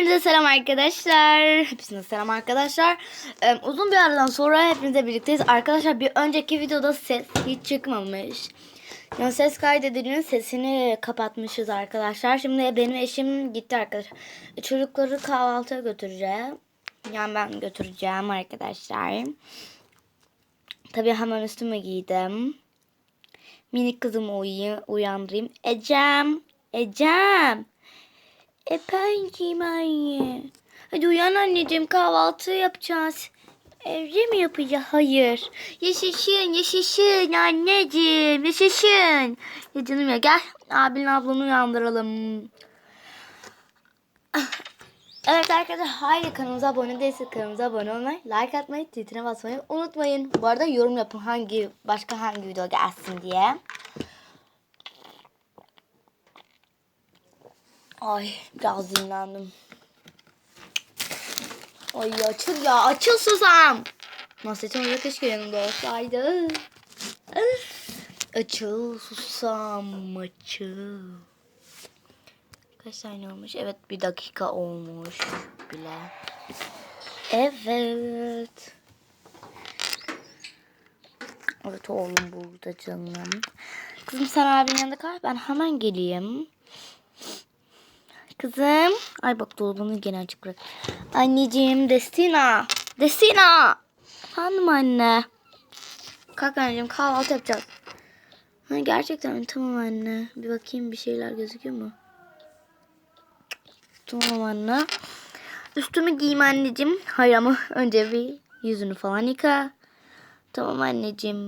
Hepinize selam arkadaşlar. Hepinize selam arkadaşlar. Ee, uzun bir aradan sonra hepinizle birlikteyiz. Arkadaşlar bir önceki videoda ses hiç çıkmamış. Yani ses kaydedilinin sesini kapatmışız arkadaşlar. Şimdi benim eşim gitti arkadaşlar. Çocukları kahvaltıya götüreceğim. Yani ben götüreceğim arkadaşlar. Tabii hemen üstümü giydim. Minik kızımı uyu uyandırayım. Ecem. Ecem. Efendim anne. Hadi uyan anneciğim kahvaltı yapacağız. Evde mi yapacağız? Hayır. Yaşasın yaşasın anneciğim yaşasın. Ya canım ya gel abin ablanı uyandıralım. Evet arkadaşlar haydi kanalımıza abone değilseniz kanalımıza abone olmayı, like atmayı, twittine basmayı unutmayın. Bu arada yorum yapın hangi başka hangi video gelsin diye. Ay biraz dinlendim. Ay açıl ya açıl susam. Nasrettin Hoca keşke yanımda olsaydı. Açıl susam açıl. Kaç saniye olmuş? Evet bir dakika olmuş bile. Evet. Evet oğlum burada canım. Kızım sen abinin yanında kal. Ben hemen geleyim. Kızım. Ay bak dolabını gene açık bırak. Anneciğim Destina. Destina. Efendim anne. Kalk anneciğim kahvaltı yapacağız. Ha, gerçekten? Tamam anne. Bir bakayım bir şeyler gözüküyor mu? Tamam anne. Üstümü giyeyim anneciğim. Hayır ama önce bir yüzünü falan yıka. Tamam anneciğim.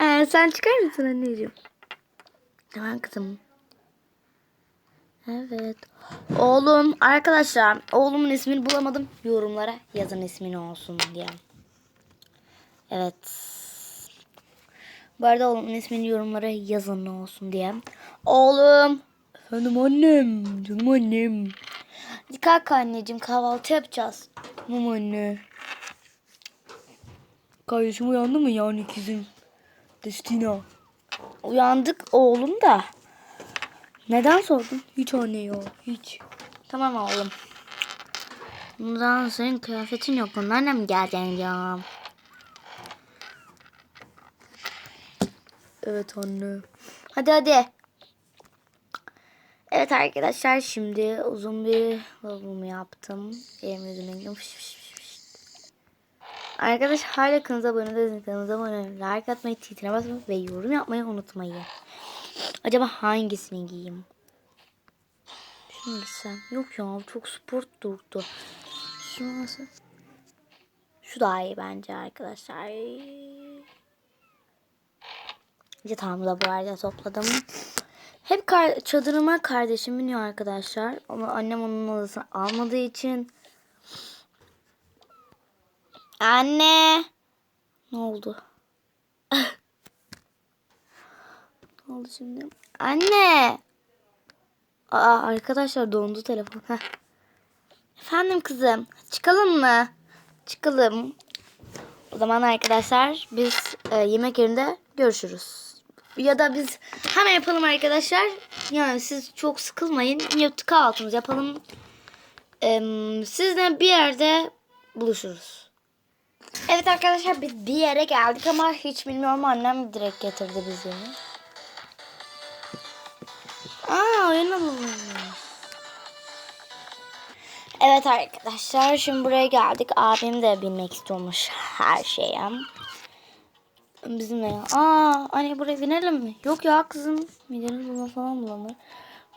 Ee, sen çıkar mısın anneciğim? Tamam kızım. Evet. Oğlum arkadaşlar oğlumun ismini bulamadım. Yorumlara yazın ismini olsun diye. Evet. Bu arada oğlumun ismini yorumlara yazın ne olsun diye. Oğlum. Efendim annem. Canım annem. Kalk anneciğim kahvaltı yapacağız. Tamam anne. Kardeşim uyandı mı yani ikizim? Destina. Uyandık oğlum da. Neden sordun? Hiç ya. Hiç. Tamam oğlum. Bundan senin kıyafetin yok. Bunlarla mı geleceksin ya? Evet anne. Hadi hadi. Evet arkadaşlar şimdi uzun bir lavabomu yaptım. Elim yüzüme gidiyorum. Arkadaşlar hala kanalımıza abone değilseniz kanalımıza abone olmayı, like atmayı, tweetine basmayı ve yorum yapmayı unutmayın. Acaba hangisini giyeyim? Şunu giysem. Yok ya çok sport durdu. Şu nasıl? Şu daha iyi bence arkadaşlar. Yatağımı da bu arada topladım. Hep kar çadırıma kardeşim biniyor arkadaşlar. Ama annem onun odasını almadığı için. Anne. Ne oldu? ne oldu şimdi? Anne. Aa arkadaşlar dondu telefon. Efendim kızım çıkalım mı? Çıkalım. O zaman arkadaşlar biz e, yemek yerinde görüşürüz. Ya da biz hemen yapalım arkadaşlar. Yani siz çok sıkılmayın. Kahvaltımızı yapalım. Ee, sizle bir yerde buluşuruz. Evet arkadaşlar biz bir yere geldik ama hiç bilmiyorum annem direkt getirdi bizi. Aa oyun. Evet arkadaşlar şimdi buraya geldik. Abim de bilmek istiyormuş her şeye. Bizim ne? Aa anne buraya binelim mi? Yok ya kızım. Mideniz bulma falan bulanır.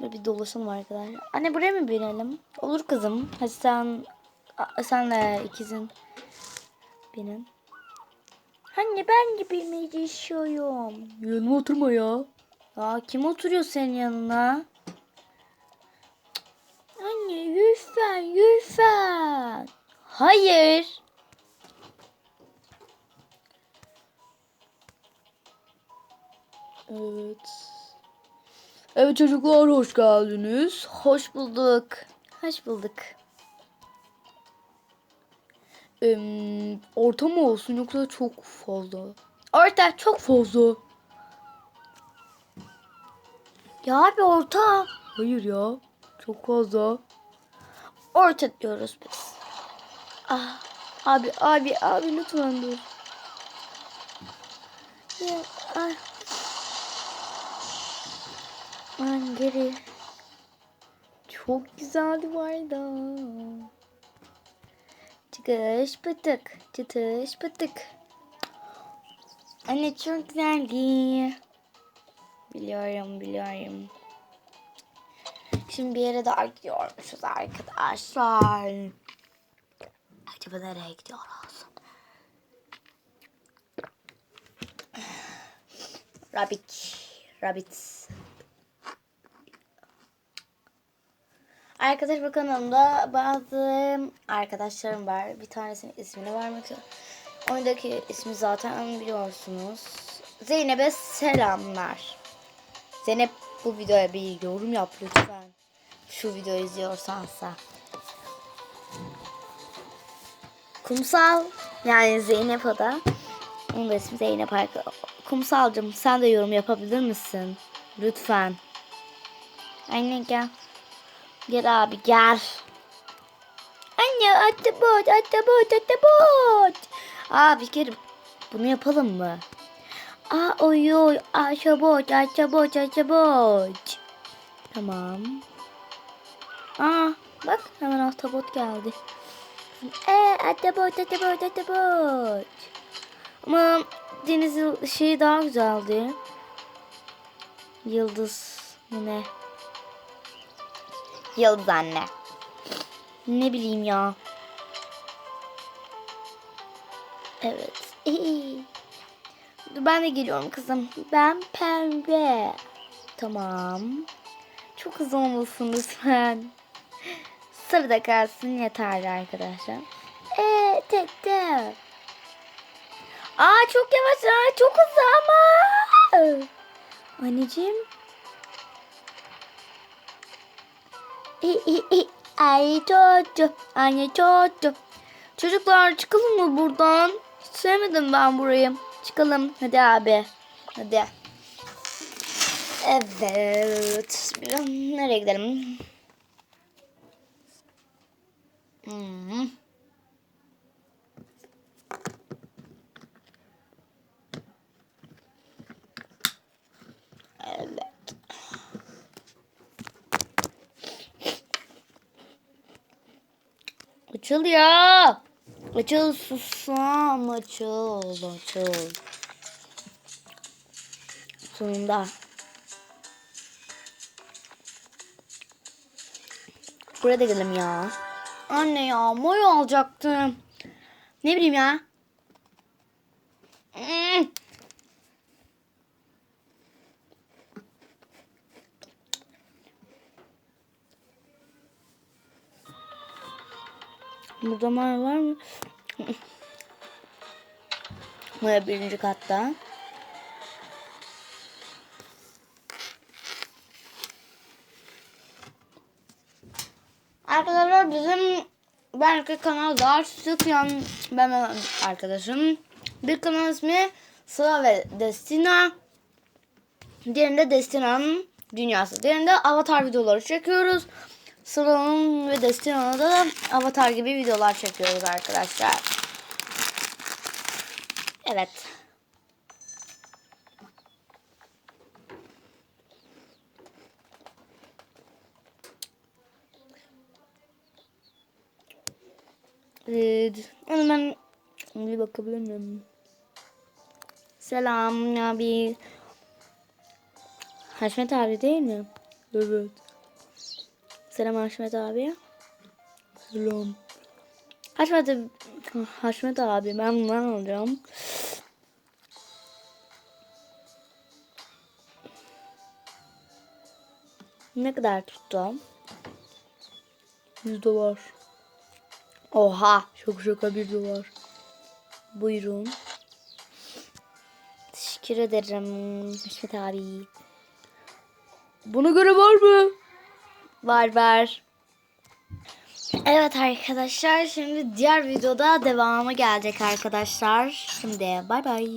Böyle bir dolaşalım arkadaşlar. Anne buraya mı binelim? Olur kızım. Hadi sen senle ikizin binin. Anne ben de bilmeyi istiyorum. Yanıma oturma ya. Ya kim oturuyor senin yanına? Anne lütfen lütfen. Hayır. Evet. Evet çocuklar hoş geldiniz. Hoş bulduk. Hoş bulduk. Ee, orta mı olsun yoksa çok fazla? Orta çok fazla. Ya abi orta. Hayır ya. Çok fazla. Orta diyoruz biz. Ah, abi abi abi lütfen dur. Ya, ay. Lan geri. Çok güzeldi vardı. Çıkış pıtık. Çıtış pıtık. Anne çok güzeldi. Biliyorum biliyorum. Şimdi bir yere daha gidiyormuşuz arkadaşlar. Acaba nereye gidiyoruz? Rabbit. Rabbit. Arkadaş bu kanalımda bazı arkadaşlarım var. Bir tanesinin ismini vermek istiyorum. Oyundaki ismi zaten biliyorsunuz. Zeynep'e selamlar. Zeynep bu videoya bir yorum yap lütfen. Şu videoyu izliyorsansa. Kumsal yani Zeynep da. Onun da ismi Zeynep Arka. Kumsalcım sen de yorum yapabilir misin? Lütfen. Anne gel. Gel abi gel. Anne atabot atabot atabot. Abi gel bunu yapalım mı? Aa oy oy aşabot aşabot aşabot. Tamam. Aa bak hemen ahtapot geldi. Eee ahtapot ahtapot ahtapot. Ama deniz şeyi daha güzeldi. Yıldız ne? Yıldız anne. Ne bileyim ya. Evet. Dur ben de geliyorum kızım. Ben pembe. Tamam. Çok hızlı olmasın lütfen. Sırada kalsın yeterli arkadaşlar. Eee tek tek. Aa çok yavaş. Aa, çok hızlı ama. Anneciğim. Ay çocuğum. Anne çocuğum. Çocuklar çıkalım mı buradan? Hiç sevmedim ben burayı. Çıkalım. Hadi abi. Hadi. Evet. Nereye gidelim? Hmm. Evet. Açıl ya. Açıl susam açıl açıl. Sonunda. Buraya da gidelim ya. Anne ya moy alacaktım. Ne bileyim ya. Burada mar var mı? Buraya birinci katta. Arkadaşlar bizim belki kanal daha sık yan ben arkadaşım. Bir kanal ismi Sıla ve Destina. Diğerinde Destina'nın dünyası. Diğerinde avatar videoları çekiyoruz. Sıla'nın ve Destina'da da avatar gibi videolar çekiyoruz arkadaşlar. Evet. Evet. Hemen bir bakabilir miyim? Selam abi. Haşmet abi değil mi? Evet. Selam Haşmet abi. Selam. Haşmet Haşmet abi ben bundan alacağım. Ne kadar tuttu? 100 dolar. Oha. Çok şaka 1 dolar. Buyurun. Teşekkür ederim Haşmet abi. Buna göre var mı? Var var. Evet arkadaşlar şimdi diğer videoda devamı gelecek arkadaşlar. Şimdi bay bay.